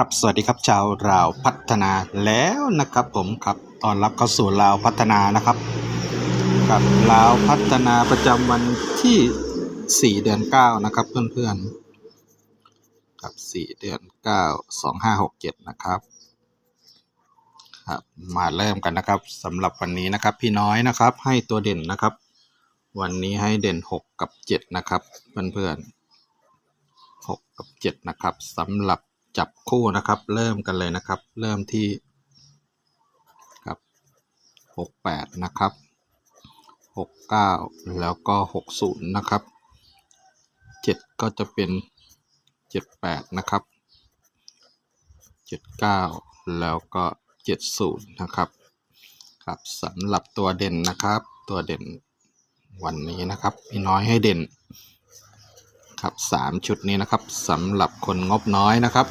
ครับสวัสดีครับชาวลาวพัฒนาแล้วนะครับผมครับตอนรับเข้าสู่ลาวพัฒนานะครับกับลาวพัฒนาประจำวันที่ 4 เดือน 9 นะครับเพื่อนๆครับ 4 เดือน 9 2567 นะครับครับมาเริ่มกันนะครับสำหรับวันนี้นะครับ พี่น้อยนะครับให้ตัวเด่นนะครับ วันนี้ให้เด่น 6 กับ 7 นะครับเพื่อนๆ6กับ 7 นะครับสำหรับ จับคู่นะครับ เริ่มกันเลยนะครับ เริ่มที่ครับ68นะครับ69แล้วก็60นะครับ7ก็จะเป็น78นะครับ79แล้วก็70นะครับครับสำหรับตัวเด่นนะครับ ตัวเด่นวันนี้นะครับพี่น้อยให้เด่นครับสามชุดนี้นะครับสำหรับคนงบน้อยนะครับ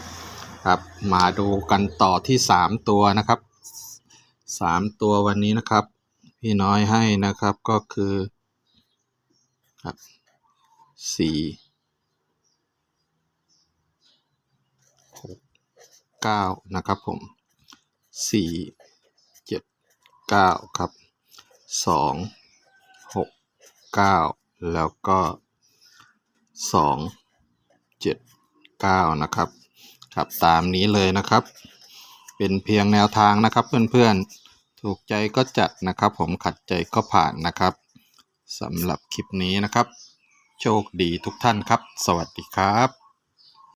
ครับ มาดูกันต่อที่สามตัวนะครับสามตัววันนี้นะครับ พี่น้อยให้นะครับก็คือครับสี่หกเก้านะครับผมสี่เจ็ดเก้าครับสองหกเก้าแล้วก็สองเจ็ดเก้านะครับ ครับตามนี้เลยนะครับ เป็นเพียงแนวทางนะครับเพื่อนๆ ถูกใจก็จัดนะครับ ผมขัดใจก็ผ่านนะครับสำหรับคลิปนี้นะครับ โชคดีทุกท่านครับ สวัสดีครับ